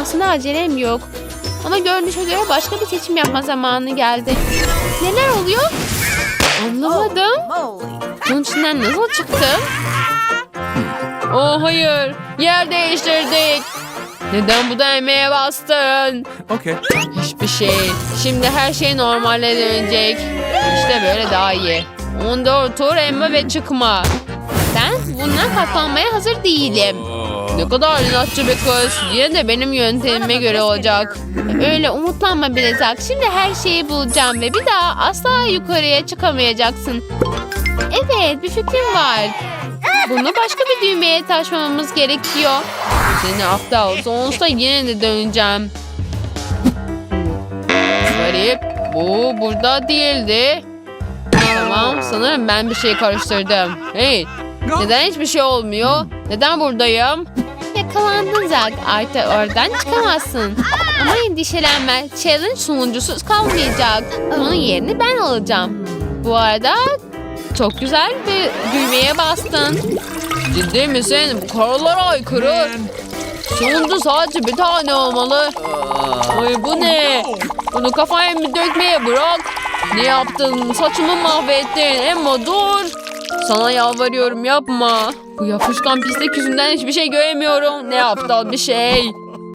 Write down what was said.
Aslında acelem yok. Ama görünüşe göre başka bir seçim yapma zamanı geldi. Neler oluyor? Anlamadım. Bunun içinden nasıl çıktım? Oh hayır. Yer değiştirdik. Neden bu düğmeye bastın? Okay. Hiçbir şey. Şimdi her şey normale dönecek. İşte böyle daha iyi. 14 tur emma ve çıkma. Ben bundan katlanmaya hazır değilim. Ne kadar inatçı bir kız. Yine de benim yöntemime göre olacak. Öyle umutlanma Bilezak. Şimdi her şeyi bulacağım ve bir daha asla yukarıya çıkamayacaksın. Evet bir fikrim var. Bunu başka bir düğmeye taşımamız gerekiyor. Seni aptal. Sonuçta yine de döneceğim. Garip. Bu burada değildi. Tamam sanırım ben bir şey karıştırdım. Hey neden hiçbir şey olmuyor? Neden buradayım? Yakalandın Zak. Artık oradan çıkamazsın. Ama endişelenme. Challenge sonuncusuz kalmayacak. Onun yerini ben alacağım. Bu arada çok güzel bir düğmeye bastın. Ciddi misin? Bu kurallara aykırı. Sonunda sadece bir tane olmalı. Ay bu ne? Bunu kafaya mı dökmeye bırak. Ne yaptın? Saçımı mahvettin. Emma dur. Sana yalvarıyorum yapma. Bu yapışkan pislik yüzünden hiçbir şey göremiyorum. Ne aptal bir şey.